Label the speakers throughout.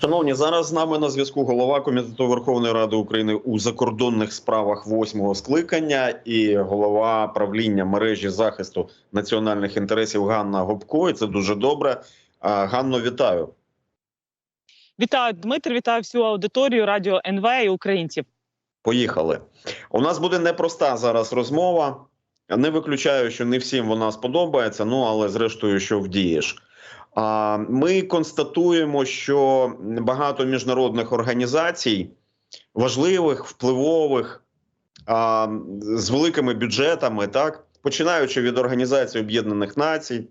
Speaker 1: Шановні, зараз з нами на зв'язку голова комітету Верховної Ради України у закордонних справах восьмого скликання і голова правління мережі захисту національних інтересів Ганна Гопко. І це дуже добре. Ганно, вітаю.
Speaker 2: Вітаю, Дмитро, вітаю всю аудиторію радіо НВ і українців.
Speaker 1: Поїхали. У нас буде непроста зараз розмова. Не виключаю, що не всім вона сподобається. Ну але зрештою, що вдієш. Ми констатуємо, що багато міжнародних організацій, важливих, впливових, з великими бюджетами, так починаючи від Організації Об'єднаних Націй,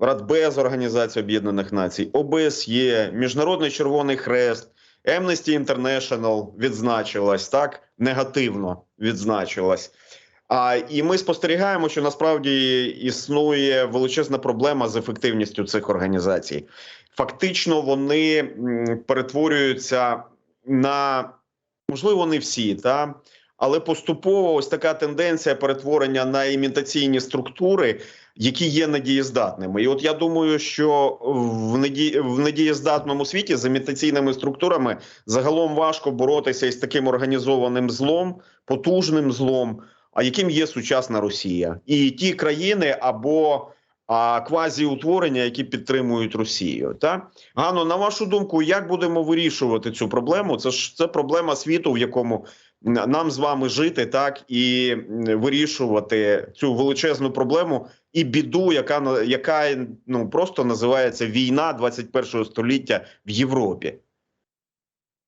Speaker 1: Радбез Організації Об'єднаних Націй, ОБСЄ, Міжнародний Червоний Хрест, Amnesty International відзначилась так негативно відзначилась. А і ми спостерігаємо, що насправді існує величезна проблема з ефективністю цих організацій. Фактично, вони перетворюються на можливо не всі, та але поступово ось така тенденція перетворення на імітаційні структури, які є недієздатними. І от я думаю, що в неді... в недієздатному світі з імітаційними структурами загалом важко боротися із таким організованим злом, потужним злом а яким є сучасна Росія, і ті країни або а, квазіутворення, які підтримують Росію. Та Гано, на вашу думку, як будемо вирішувати цю проблему? Це ж це проблема світу, в якому нам з вами жити, так і вирішувати цю величезну проблему і біду, яка яка ну просто називається війна 21 століття в Європі.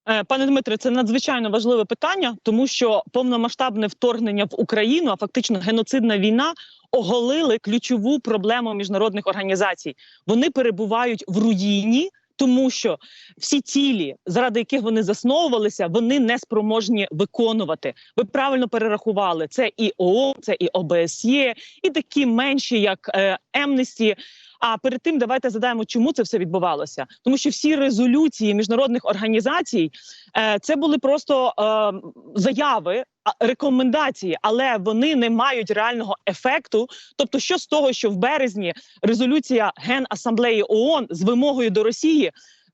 Speaker 2: Е, Пане Дмитре, це надзвичайно важливе питання, тому що повномасштабне вторгнення в Україну, а фактично геноцидна війна, оголили ключову проблему міжнародних організацій. Вони перебувають в руїні. Тому що всі цілі, заради яких вони засновувалися, вони не спроможні виконувати. Ви правильно перерахували це і ООН, це і ОБСЄ, і такі менші, як Емнесті. А перед тим давайте задаємо, чому це все відбувалося, тому що всі резолюції міжнародних організацій е, це були просто е, заяви, рекомендації, але вони не мають реального ефекту. Тобто, що з того, що в березні резолюція Генасамблеї ООН з вимогою до Росії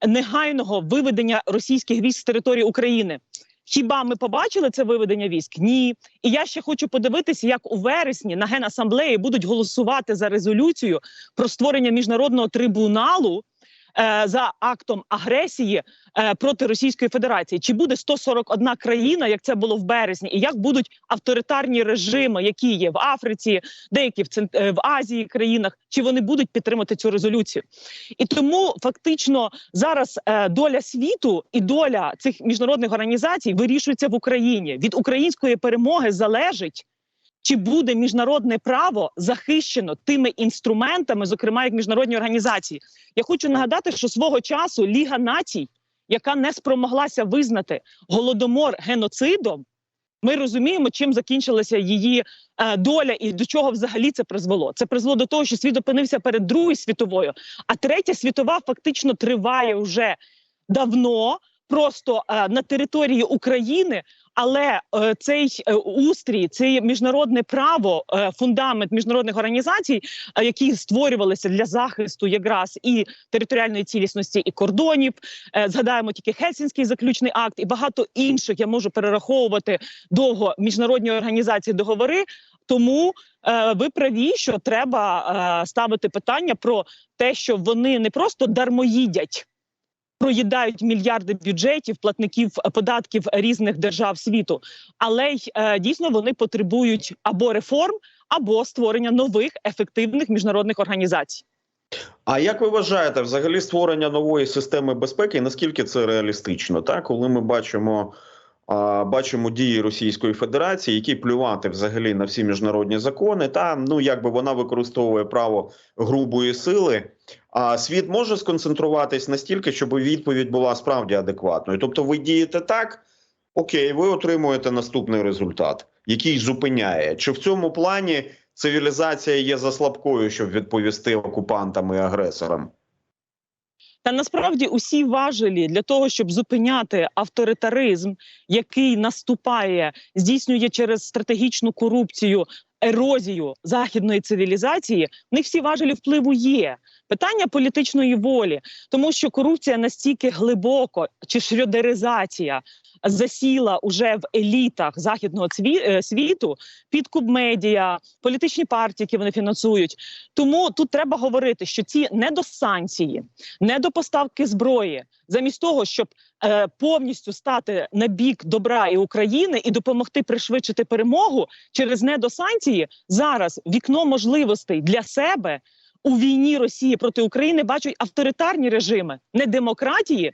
Speaker 2: негайного виведення російських військ з території України. Хіба ми побачили це виведення військ? Ні. І я ще хочу подивитися, як у вересні на генасамблеї будуть голосувати за резолюцію про створення міжнародного трибуналу за актом агресії е, проти Російської Федерації. Чи буде 141 країна, як це було в березні, і як будуть авторитарні режими, які є в Африці, деякі в е, в Азії країнах, чи вони будуть підтримати цю резолюцію? І тому фактично зараз е, доля світу і доля цих міжнародних організацій вирішується в Україні. Від української перемоги залежить. Чи буде міжнародне право захищено тими інструментами, зокрема як міжнародні організації? Я хочу нагадати, що свого часу Ліга націй, яка не спромоглася визнати голодомор геноцидом, ми розуміємо, чим закінчилася її е, доля і до чого взагалі це призвело. Це призвело до того, що світ опинився перед Другою світовою, а третя світова фактично триває вже давно, просто е, на території України. Але е, цей е, устрій, це міжнародне право, е, фундамент міжнародних організацій, які створювалися для захисту якраз і територіальної цілісності, і кордонів. Згадаємо тільки Хельсінський заключний акт і багато інших. Я можу перераховувати довго міжнародні організації договори. Тому е, ви праві, що треба е, ставити питання про те, що вони не просто дармоїдять. Проїдають мільярди бюджетів, платників е, податків різних держав світу, але й е, дійсно вони потребують або реформ, або створення нових ефективних міжнародних організацій.
Speaker 1: А як ви вважаєте, взагалі створення нової системи безпеки? Наскільки це реалістично? Так, коли ми бачимо, бачимо дії Російської Федерації, які плювати взагалі на всі міжнародні закони, та ну якби вона використовує право грубої сили. А світ може сконцентруватись настільки, щоб відповідь була справді адекватною. Тобто, ви дієте так, окей, ви отримуєте наступний результат, який зупиняє. Чи в цьому плані цивілізація є за слабкою, щоб відповісти окупантам і агресорам?
Speaker 2: Та насправді усі важелі для того, щоб зупиняти авторитаризм, який наступає, здійснює через стратегічну корупцію ерозію західної цивілізації, в них всі важелі впливу є. питання політичної волі, тому що корупція настільки глибоко чи шрьодеризація засіла уже в елітах західного е, світу, підкуп медіа, політичні партії, які вони фінансують. Тому тут треба говорити, що ці недосанкції, недопоставки зброї, замість того, щоб повністю стати на бік добра і України і допомогти пришвидшити перемогу через недосанкції, зараз вікно можливостей для себе у війні Росії проти України бачать авторитарні режими, не демократії,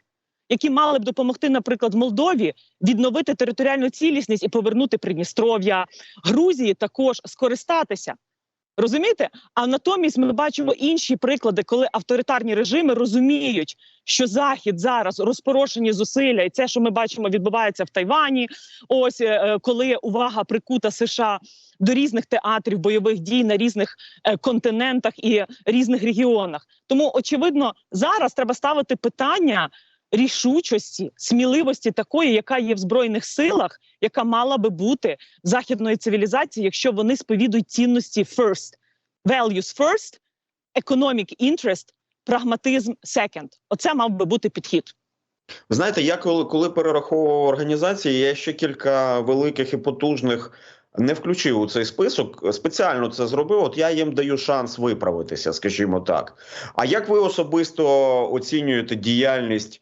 Speaker 2: які мали б допомогти, наприклад, Молдові відновити територіальну цілісність і повернути Придністров'я, Грузії також скористатися. Розумієте? А натомість ми бачимо інші приклади, коли авторитарні режими розуміють, що Захід зараз розпорошені зусилля, і це, що ми бачимо, відбувається в Тайвані. Ось е, коли увага прикута США до різних театрів бойових дій на різних е, континентах і різних регіонах. Тому очевидно, зараз треба ставити питання рішучості, сміливості такої, яка є в збройних силах, яка мала би бути західної цивілізації, якщо вони сповідують цінності first, values first, economic interest, прагматизм second. Оце мав би бути підхід.
Speaker 1: Знаєте, я коли, коли перераховував організації, я ще кілька великих і потужних не включив у цей список. Спеціально це зробив. От я їм даю шанс виправитися, скажімо так. А як ви особисто оцінюєте діяльність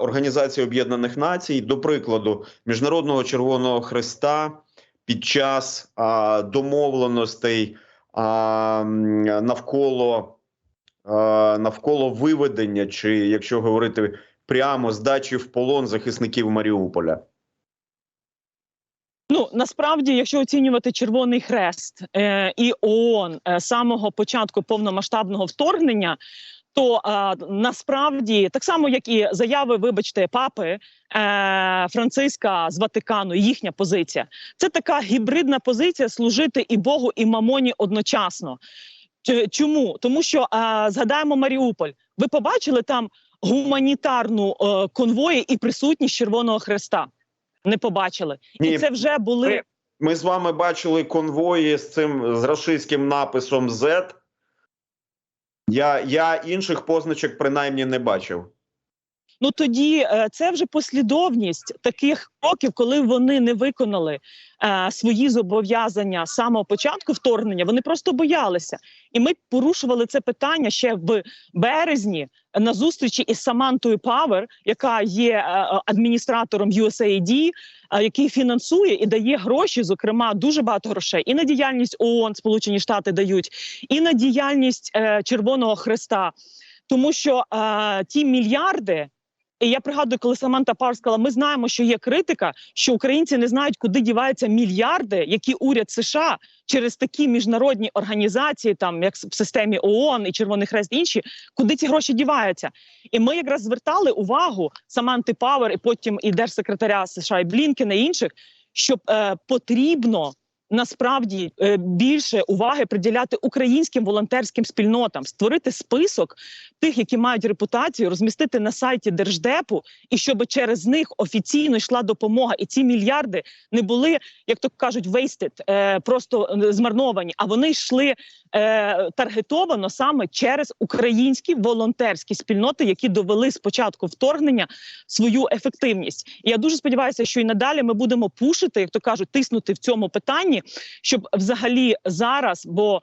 Speaker 1: Організації Об'єднаних Націй, до прикладу, Міжнародного Червоного Христа під час домовленостей навколо, навколо виведення, чи якщо говорити прямо здачі в полон захисників Маріуполя.
Speaker 2: Ну насправді, якщо оцінювати Червоний Хрест е, і ООН е, самого початку повномасштабного вторгнення, то е, насправді так само, як і заяви, вибачте, папи е, Франциска з Ватикану, їхня позиція, це така гібридна позиція служити і Богу, і мамоні одночасно. Чому? Тому що е, згадаємо Маріуполь. Ви побачили там гуманітарну е, конвої і присутність Червоного Хреста? Не побачили,
Speaker 1: Ні,
Speaker 2: і це вже були.
Speaker 1: ми- Ми з вами бачили конвої з цим з рашистським написом Z. Я, я інших позначок принаймні не бачив.
Speaker 2: Ну тоді е, це вже послідовність таких кроків, коли вони не виконали е, свої зобов'язання з самого початку вторгнення. Вони просто боялися, і ми порушували це питання ще в березні на зустрічі із Самантою Павер, яка є е, адміністратором USAID, який фінансує і дає гроші, зокрема дуже багато грошей, і на діяльність ООН Сполучені Штати дають, і на діяльність Червоного Хреста. Тому що е, ті мільярди, і я пригадую, коли Саманта Пар сказала, ми знаємо, що є критика, що українці не знають, куди діваються мільярди, які уряд США через такі міжнародні організації, там як в системі ООН і Червоний Хрест, інші, куди ці гроші діваються. І ми якраз звертали увагу Саманти Павер, і потім і держсекретаря США і Блінкена і інших, що е, потрібно. Насправді е, більше уваги приділяти українським волонтерським спільнотам, створити список тих, які мають репутацію, розмістити на сайті держдепу, і щоб через них офіційно йшла допомога, і ці мільярди не були, як то кажуть, wasted, е, просто е, змарновані, а вони йшли таргетовано саме через українські волонтерські спільноти, які довели спочатку вторгнення свою ефективність. І я дуже сподіваюся, що і надалі ми будемо пушити, як то кажуть, тиснути в цьому питанні, щоб взагалі зараз, бо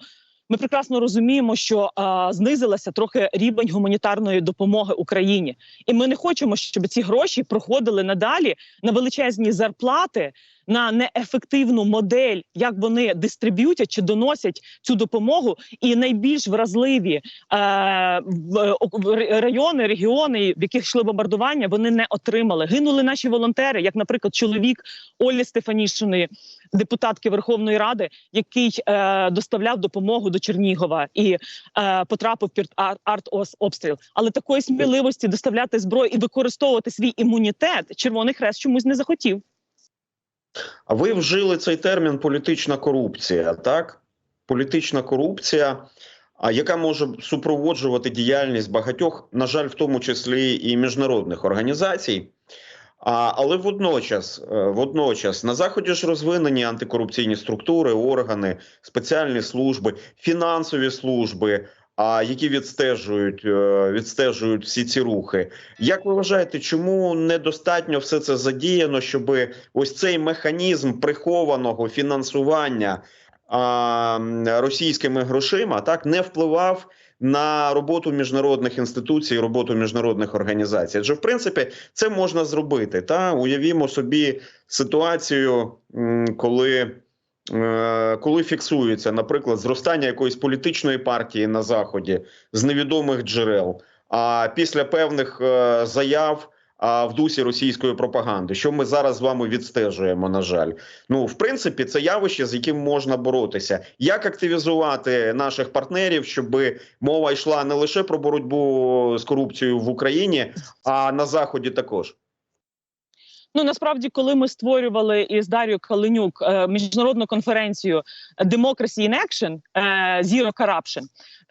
Speaker 2: ми прекрасно розуміємо, що а, знизилася трохи рівень гуманітарної допомоги Україні, і ми не хочемо, щоб ці гроші проходили надалі на величезні зарплати, на неефективну модель, як вони дистриб'ютять чи доносять цю допомогу, і найбільш вразливі е, в райони, регіони, в яких йшли бомбардування, вони не отримали. Гинули наші волонтери, як, наприклад, чоловік Олі Стефанішиної, депутатки Верховної Ради, який е, доставляв допомогу до Чернігова і е, потрапив під ар- артобстріл. Але такої сміливості доставляти зброю і використовувати свій імунітет Червоний Хрест чомусь не захотів.
Speaker 1: А ви вжили цей термін політична корупція, так? Політична корупція, яка може супроводжувати діяльність багатьох, на жаль, в тому числі і міжнародних організацій. А, але водночас, е, водночас на заході ж розвинені антикорупційні структури, органи, спеціальні служби, фінансові служби. А які відстежують, е, відстежують всі ці рухи. Як ви вважаєте, чому недостатньо все це задіяно, щоб ось цей механізм прихованого фінансування а, російськими грошима так не впливав на роботу міжнародних інституцій, роботу міжнародних організацій? Адже в принципі це можна зробити. Та уявімо собі ситуацію, коли. Е, Коли фіксується, наприклад, зростання якоїсь політичної партії на заході з невідомих джерел, а після певних е, заяв а, в дусі російської пропаганди, що ми зараз з вами відстежуємо, на жаль, ну в принципі, це явище, з яким можна боротися. Як активізувати наших партнерів, щоб мова йшла не лише про боротьбу з корупцією в Україні, а на заході також.
Speaker 2: Ну насправді, коли ми створювали із Дар'єю Каленюк е, міжнародну конференцію Democracy in Action е, Zero Corruption,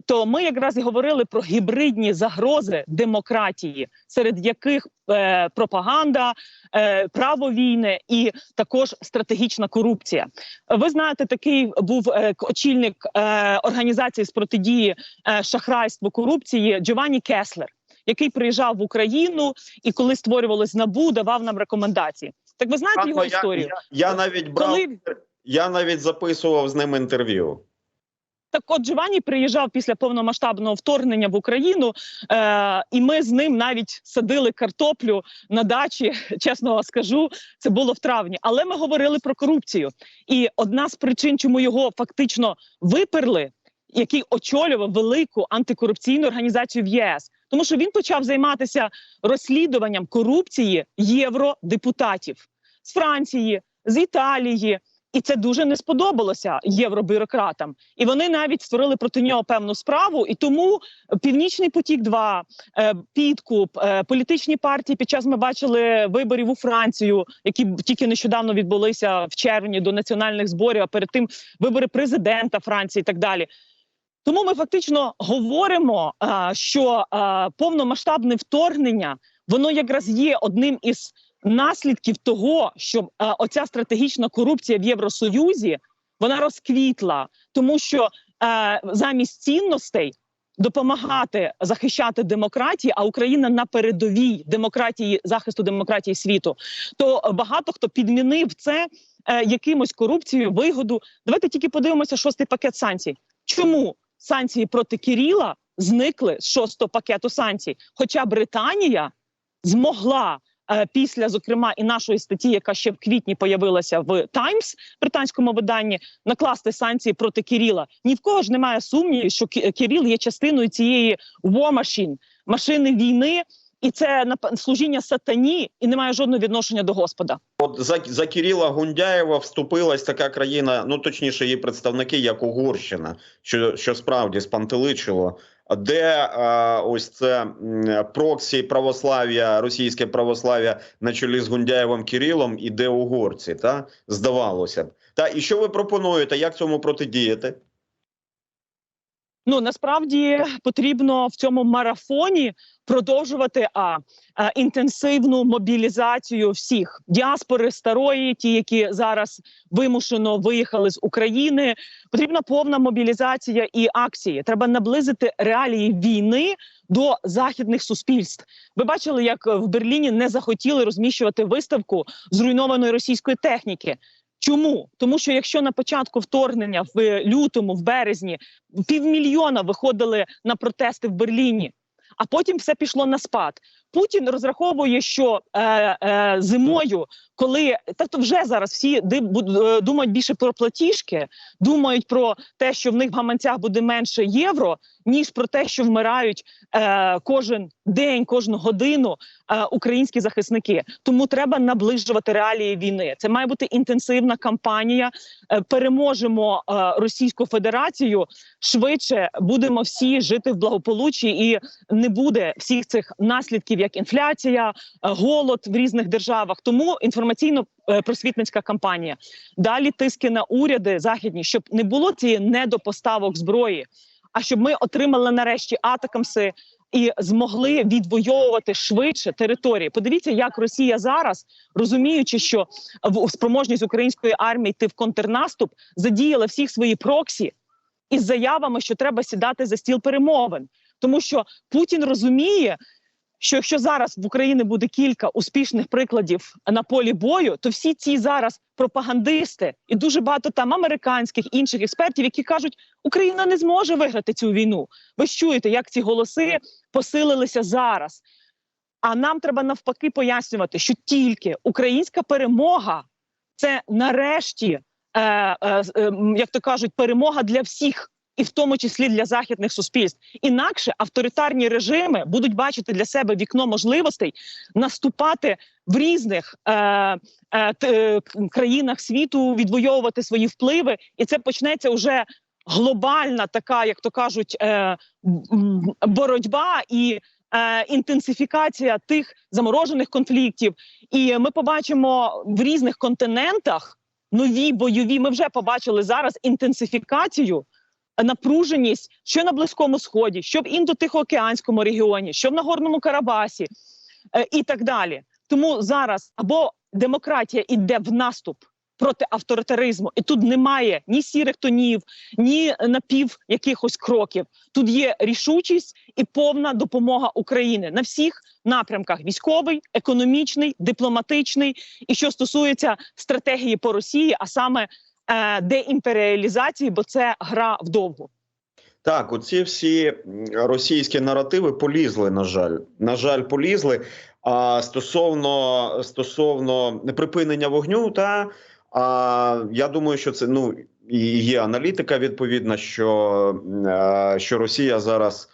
Speaker 2: то ми якраз і говорили про гібридні загрози демократії, серед яких е, пропаганда, е, право війни і також стратегічна корупція. Ви знаєте, такий був е, очільник е, організації з протидії е, шахрайству корупції Джованні Кеслер. Який приїжджав в Україну і коли створювалось НАБУ, давав нам рекомендації. Так ви знаєте його
Speaker 1: я,
Speaker 2: історію?
Speaker 1: я, я навіть брав,
Speaker 2: Коли
Speaker 1: я навіть записував з ним інтерв'ю.
Speaker 2: так, от Джованні приїжджав після повномасштабного вторгнення в Україну, е, і ми з ним навіть садили картоплю на дачі. Чесно вам скажу, це було в травні. Але ми говорили про корупцію. І одна з причин, чому його фактично виперли, який очолював велику антикорупційну організацію в ЄС, тому що він почав займатися розслідуванням корупції євродепутатів з Франції, з Італії. І це дуже не сподобалося євробюрократам. І вони навіть створили проти нього певну справу. І тому Північний потік, 2 е, підкуп, е, політичні партії. Під час ми бачили виборів у Францію, які тільки нещодавно відбулися в червні до національних зборів. А перед тим вибори президента Франції і так далі. Тому ми фактично говоримо, що повномасштабне вторгнення воно якраз є одним із наслідків того, що оця стратегічна корупція в Євросоюзі вона розквітла, тому що замість цінностей допомагати захищати демократії, а Україна на передовій демократії захисту демократії світу, то багато хто підмінив це е, якимось корупцією, вигоду. Давайте тільки подивимося шостий пакет санкцій. Чому санкції проти Кіріла зникли з шостого пакету санкцій? Хоча Британія змогла е, після, зокрема, і нашої статті, яка ще в квітні появилася в Таймс британському виданні, накласти санкції проти Кіріла. Ні в кого ж немає сумнівів, що Кі- Кіріл є частиною цієї war machine, машини війни, і це служіння сатані, і не має жодного відношення до Господа.
Speaker 1: За, за Кирила Гундяєва вступилась така країна, ну точніше, її представники, як Угорщина, що, що справді спантеличило. Де е, ось це проксі православ'я, російське православ'я на чолі з Гундяєвим Кирилом і де угорці, та здавалося б. Та і що ви пропонуєте? Як цьому протидіяти?
Speaker 2: Ну насправді потрібно в цьому марафоні продовжувати а, а інтенсивну мобілізацію всіх діаспори старої, ті, які зараз вимушено виїхали з України. Потрібна повна мобілізація і акції. Треба наблизити реалії війни до західних суспільств. Ви бачили, як в Берліні не захотіли розміщувати виставку зруйнованої російської техніки. Чому? Тому що якщо на початку вторгнення в лютому, в березні півмільйона виходили на протести в Берліні, а потім все пішло на спад. Путін розраховує, що е, е, зимою, коли тобто вже зараз всі е, думають більше про платіжки, думають про те, що в них в гаманцях буде менше євро, ніж про те, що вмирають е, кожен день, кожну годину е, українські захисники. Тому треба наближувати реалії війни. Це має бути інтенсивна кампанія. Е, переможемо е, Російську Федерацію швидше. Будемо всі жити в благополуччі, і не буде всіх цих наслідків, як інфляція, голод в різних державах. Тому інформаційно просвітницька кампанія. Далі тиски на уряди західні, щоб не було цієї недопоставок зброї, а щоб ми отримали нарешті атакамси. І змогли відвоювати швидше території. Подивіться, як Росія зараз, розуміючи, що в спроможність української армії йти в контрнаступ, задіяла всіх свої проксі, із заявами, що треба сідати за стіл перемовин, тому що Путін розуміє. Що якщо зараз в Україні буде кілька успішних прикладів на полі бою, то всі ці зараз пропагандисти і дуже багато там американських інших експертів, які кажуть, Україна не зможе виграти цю війну. Ви ж чуєте, як ці голоси посилилися зараз. А нам треба навпаки пояснювати, що тільки українська перемога це нарешті, е, е, е, як то кажуть, перемога для всіх. І в тому числі для західних суспільств, інакше авторитарні режими будуть бачити для себе вікно можливостей наступати в різних е, е, е, країнах світу, відвоювати свої впливи, і це почнеться вже глобальна така, як то кажуть, е, боротьба і е, інтенсифікація тих заморожених конфліктів. І ми побачимо в різних континентах нові бойові. Ми вже побачили зараз інтенсифікацію. Напруженість, що на Близькому Сході, що в індотихоокеанському регіоні, що в Нагорному Карабасі е, і так далі. Тому зараз або демократія йде в наступ проти авторитаризму, і тут немає ні сірих тонів, ні напів якихось кроків. Тут є рішучість і повна допомога України на всіх напрямках: військовий, економічний, дипломатичний. І що стосується стратегії по Росії, а саме деімперіалізації, бо це гра вдовгу.
Speaker 1: Так, оці всі російські наративи полізли, на жаль. На жаль, полізли. А стосовно стосовно припинення вогню, та а, я думаю, що це ну є аналітика відповідна, що, що Росія зараз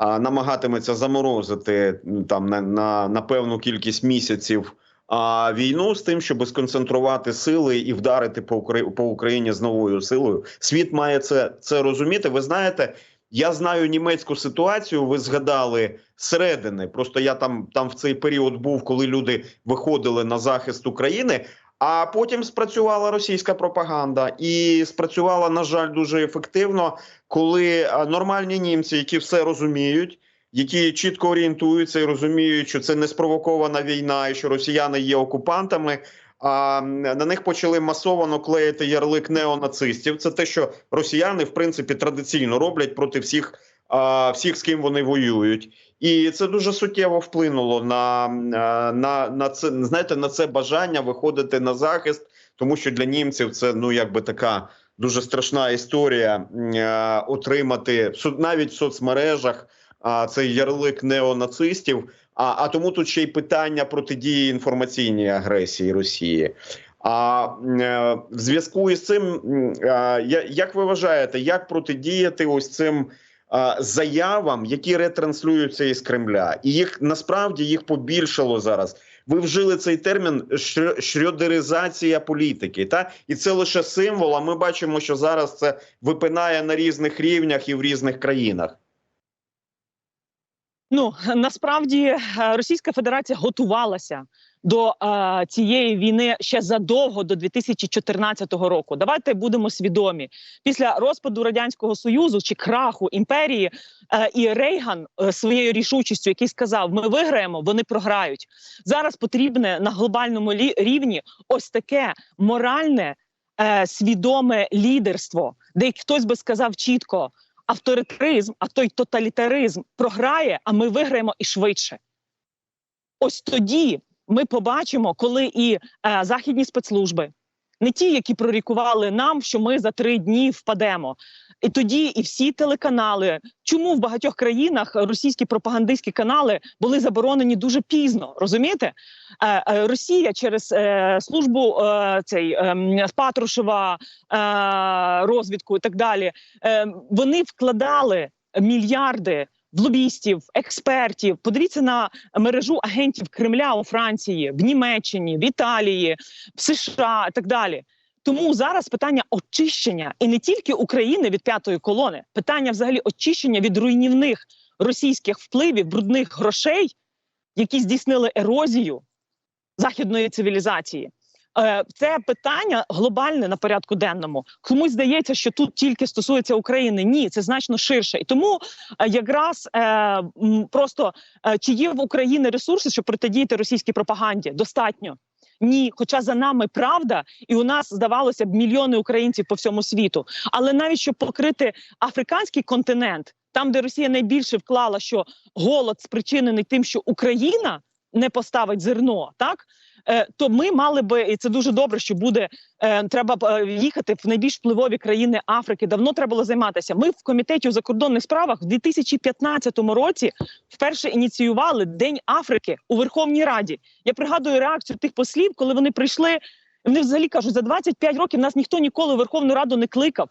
Speaker 1: намагатиметься заморозити там на, на, на певну кількість місяців. А війну з тим, щоб сконцентрувати сили і вдарити по Украї- по Україні з новою силою, світ має це, це розуміти. Ви знаєте, я знаю німецьку ситуацію. Ви згадали середини. Просто я там, там в цей період був, коли люди виходили на захист України. А потім спрацювала російська пропаганда, і спрацювала, на жаль, дуже ефективно, коли нормальні німці, які все розуміють, які чітко орієнтуються і розуміють, що це не спровокована війна, і що росіяни є окупантами. А на них почали масово клеїти ярлик неонацистів. Це те, що росіяни в принципі традиційно роблять проти всіх, а, всіх з ким вони воюють, і це дуже суттєво вплинуло на, на, на, на це знаєте, на це бажання виходити на захист, тому що для німців це ну якби така дуже страшна історія м, е, отримати навіть в соцмережах а, цей ярлик неонацистів. А, а тому тут ще й питання протидії інформаційній агресії Росії. А е, в зв'язку із цим, е, як ви вважаєте, як протидіяти ось цим е, заявам, які ретранслюються із Кремля, і їх насправді їх побільшало зараз. Ви вжили цей термін «шрё- шрьодеризація політики, та і це лише символ. А ми бачимо, що зараз це випинає на різних рівнях і в різних країнах.
Speaker 2: Ну насправді е, Російська Федерація готувалася до е, цієї війни ще задовго до 2014 року. Давайте будемо свідомі. Після розпаду радянського союзу чи краху імперії е, і Рейган е, своєю рішучістю, який сказав: ми виграємо, вони програють. Зараз потрібне на глобальному лі- рівні ось таке моральне. е, Свідоме лідерство, де хтось би сказав чітко: авторитаризм, а той тоталітаризм програє, а ми виграємо і швидше. Ось тоді ми побачимо, коли і е, західні спецслужби, не ті, які прорікували нам, що ми за три дні впадемо. І тоді і всі телеканали, чому в багатьох країнах російські пропагандистські канали були заборонені дуже пізно, розумієте? Е, е, Росія через е, службу цей е, Патрушева розвідку і так далі. Е, вони вкладали мільярди лобістів, експертів. Подивіться на мережу агентів Кремля у Франції, в Німеччині, в Італії, в США і так далі. Тому зараз питання очищення і не тільки України від п'ятої колони, питання взагалі очищення від руйнівних російських впливів, брудних грошей, які здійснили ерозію західної цивілізації. Е, Це питання глобальне на порядку денному. Комусь здається, що тут тільки стосується України. Ні, це значно ширше. І тому е, якраз е, просто чи є в Україні ресурси, щоб протидіяти російській пропаганді? Достатньо. Ні, хоча за нами правда, і у нас здавалося б мільйони українців по всьому світу. Але навіть щоб покрити африканський континент, там де Росія найбільше вклала, що голод спричинений тим, що Україна не поставить зерно, так то ми мали би, і це дуже добре, що буде е, треба е, їхати в найбільш впливові країни Африки. Давно треба було займатися. Ми в комітеті у закордонних справах в 2015 році вперше ініціювали День Африки у Верховній Раді. Я пригадую реакцію тих послів, коли вони прийшли. Вони взагалі кажуть, за 25 років нас ніхто ніколи в Верховну Раду не кликав.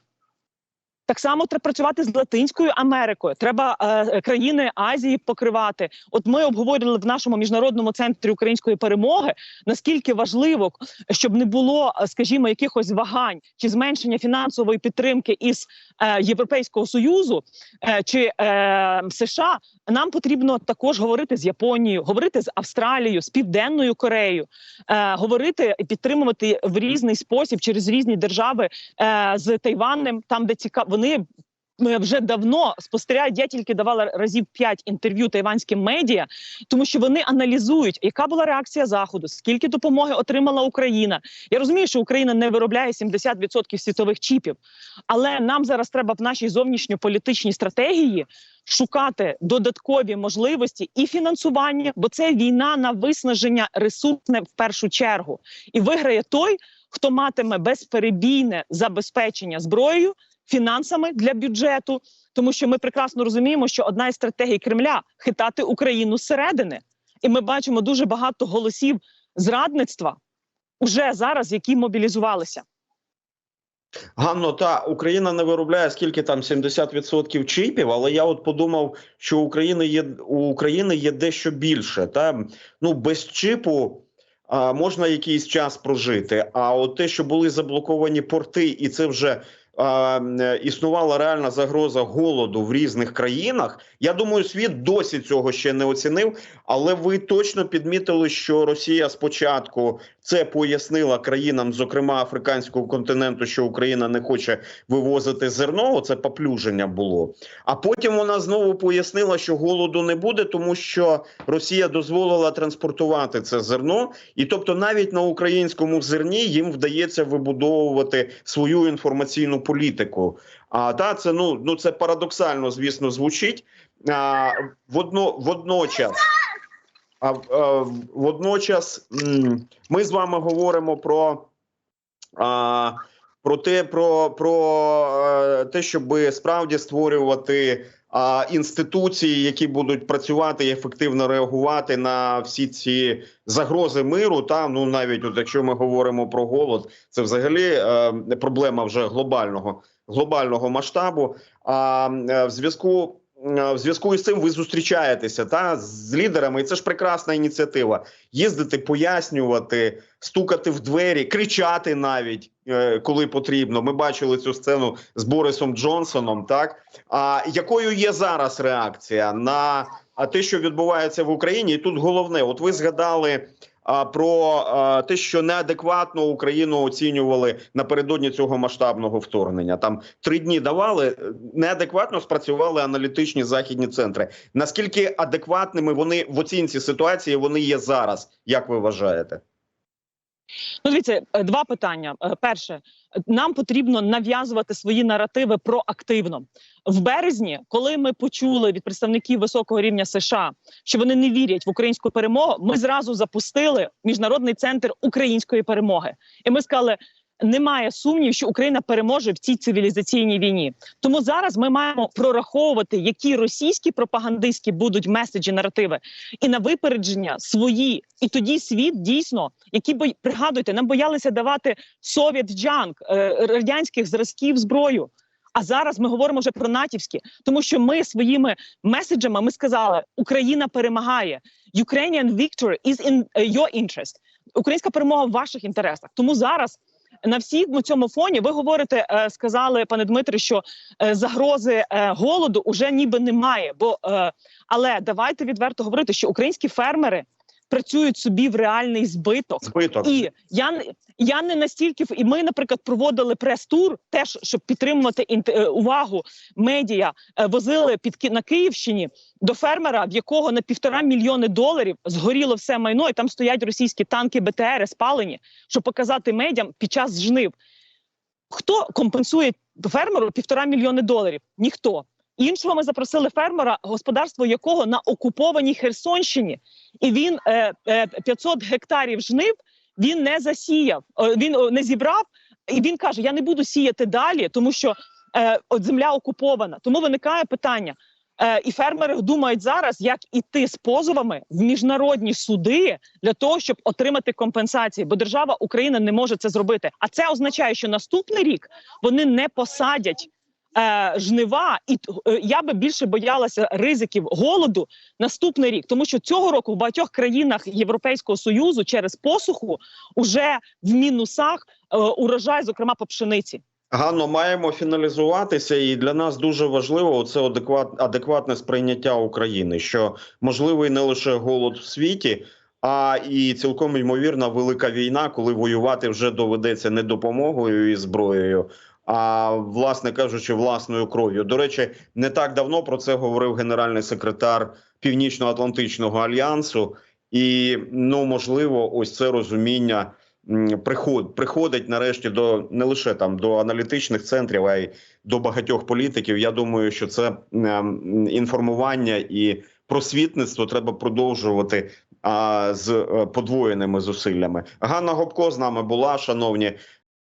Speaker 2: Так само треба працювати з Латинською Америкою. Треба е, країни Азії покривати. От ми обговорювали в нашому міжнародному центрі української перемоги, наскільки важливо, щоб не було, е, скажімо, якихось вагань чи зменшення фінансової підтримки із е, Європейського союзу е, чи е, США. Нам потрібно також говорити з Японією, говорити з Австралією, з Південною Кореєю, е, говорити і підтримувати в різний спосіб через різні держави е, з Тайванем, там де цікаво, вони. е, Вже давно спостерігають. Я тільки давала разів п'ять інтерв'ю тайванським медіа, тому що вони аналізують, яка була реакція заходу, скільки допомоги отримала Україна. Я розумію, що Україна не виробляє 70% світових чіпів, але нам зараз треба в нашій зовнішньополітичній стратегії шукати додаткові можливості і фінансування, бо це війна на виснаження ресурсне в першу чергу. І виграє той, хто матиме безперебійне забезпечення зброєю, фінансами для бюджету, тому що ми прекрасно розуміємо, що одна із стратегій Кремля хитати Україну зсередини, і ми бачимо дуже багато голосів зрадництва уже зараз, які мобілізувалися.
Speaker 1: Ганно, та Україна не виробляє скільки там 70% чіпів, але я от подумав, що України є у України є дещо більше. Та ну без чіпу а, можна якийсь час прожити. А от те, що були заблоковані порти, і це вже існувала реальна загроза голоду в різних країнах. Я думаю, світ досі цього ще не оцінив. Але ви точно підмітили, що Росія спочатку це пояснила країнам, зокрема африканського континенту, що Україна не хоче вивозити зерно. Це поплюження було. А потім вона знову пояснила, що голоду не буде, тому що Росія дозволила транспортувати це зерно, і тобто навіть на українському зерні їм вдається вибудовувати свою інформаційну політику. А та це ну ну це парадоксально, звісно, звучить. А, водно, водночас. А, водночас ми з вами говоримо про, про те, про, про е, те, щоб справді створювати інституції, які будуть працювати і ефективно реагувати на всі ці загрози миру. Та ну навіть от якщо ми говоримо про голод, це взагалі е, проблема вже глобального глобального масштабу. А е, в зв'язку в зв'язку із цим ви зустрічаєтеся та з лідерами, і це ж прекрасна ініціатива. Їздити, пояснювати, стукати в двері, кричати навіть е, коли потрібно. Ми бачили цю сцену з Борисом Джонсоном. Так а якою є зараз реакція на те, що відбувається в Україні? І тут головне, от ви згадали. Про те, що неадекватно Україну оцінювали напередодні цього масштабного вторгнення, там три дні давали неадекватно спрацювали аналітичні західні центри. Наскільки адекватними вони в оцінці ситуації вони є зараз? Як ви вважаєте?
Speaker 2: Ну, дивіться, е, два питання. Е, Перше, нам потрібно нав'язувати свої наративи проактивно в березні, коли ми почули від представників високого рівня США, що вони не вірять в українську перемогу. Ми зразу запустили міжнародний центр української перемоги, і ми сказали. Немає сумнів, що Україна переможе в цій цивілізаційній війні. Тому зараз ми маємо прораховувати, які російські пропагандистські будуть меседжі, наративи, і на випередження свої. І тоді світ дійсно, які бо пригадуйте, нам боялися давати совєт джанк е, радянських зразків зброю. А зараз ми говоримо вже про натівські, тому що ми своїми меседжами ми сказали, Україна перемагає. Ukrainian victory is in е, your interest. Українська перемога в ваших інтересах. Тому зараз на всім цьому фоні ви говорите, е, сказали пане Дмитре, що е, загрози е, голоду уже ніби немає. Бо але давайте відверто говорити, що українські фермери працюють собі в реальний збиток.
Speaker 1: Збиток.
Speaker 2: І я я не настільки і ми, наприклад, проводили прес-тур, теж щоб підтримувати інт- е, увагу медіа, е, возили під на Київщині до фермера, в якого на півтора мільйони доларів згоріло все майно, і там стоять російські танки БТР спалені, щоб показати медіам під час жнив. Хто компенсує фермеру півтора мільйони доларів? Ніхто. Іншого ми запросили фермера, господарство якого на окупованій Херсонщині, і він е, е, 500 гектарів жнив він не засіяв, е, він е, не зібрав, і він каже: Я не буду сіяти далі, тому що е, от земля окупована. Тому виникає питання. Е, і фермери думають зараз, як іти з позовами в міжнародні суди для того, щоб отримати компенсації, бо держава Україна не може це зробити. А це означає, що наступний рік вони не посадять е, жнива, і е, я би більше боялася ризиків голоду наступний рік, тому що цього року в багатьох країнах Європейського союзу через посуху уже в мінусах е, урожай, зокрема по пшениці.
Speaker 1: Ганно, маємо фіналізуватися, і для нас дуже важливо це адекват, адекватне сприйняття України, що можливий не лише голод в світі, а і цілком ймовірна велика війна, коли воювати вже доведеться не допомогою і зброєю, а власне кажучи, власною кров'ю. До речі, не так давно про це говорив генеральний секретар Північно-Атлантичного альянсу, і ну можливо, ось це розуміння приход, приходить нарешті до не лише там до аналітичних центрів, а й до багатьох політиків. Я думаю, що це інформування і просвітництво треба продовжувати а, з е, подвоєними зусиллями. Ганна Гопко з нами була, шановні.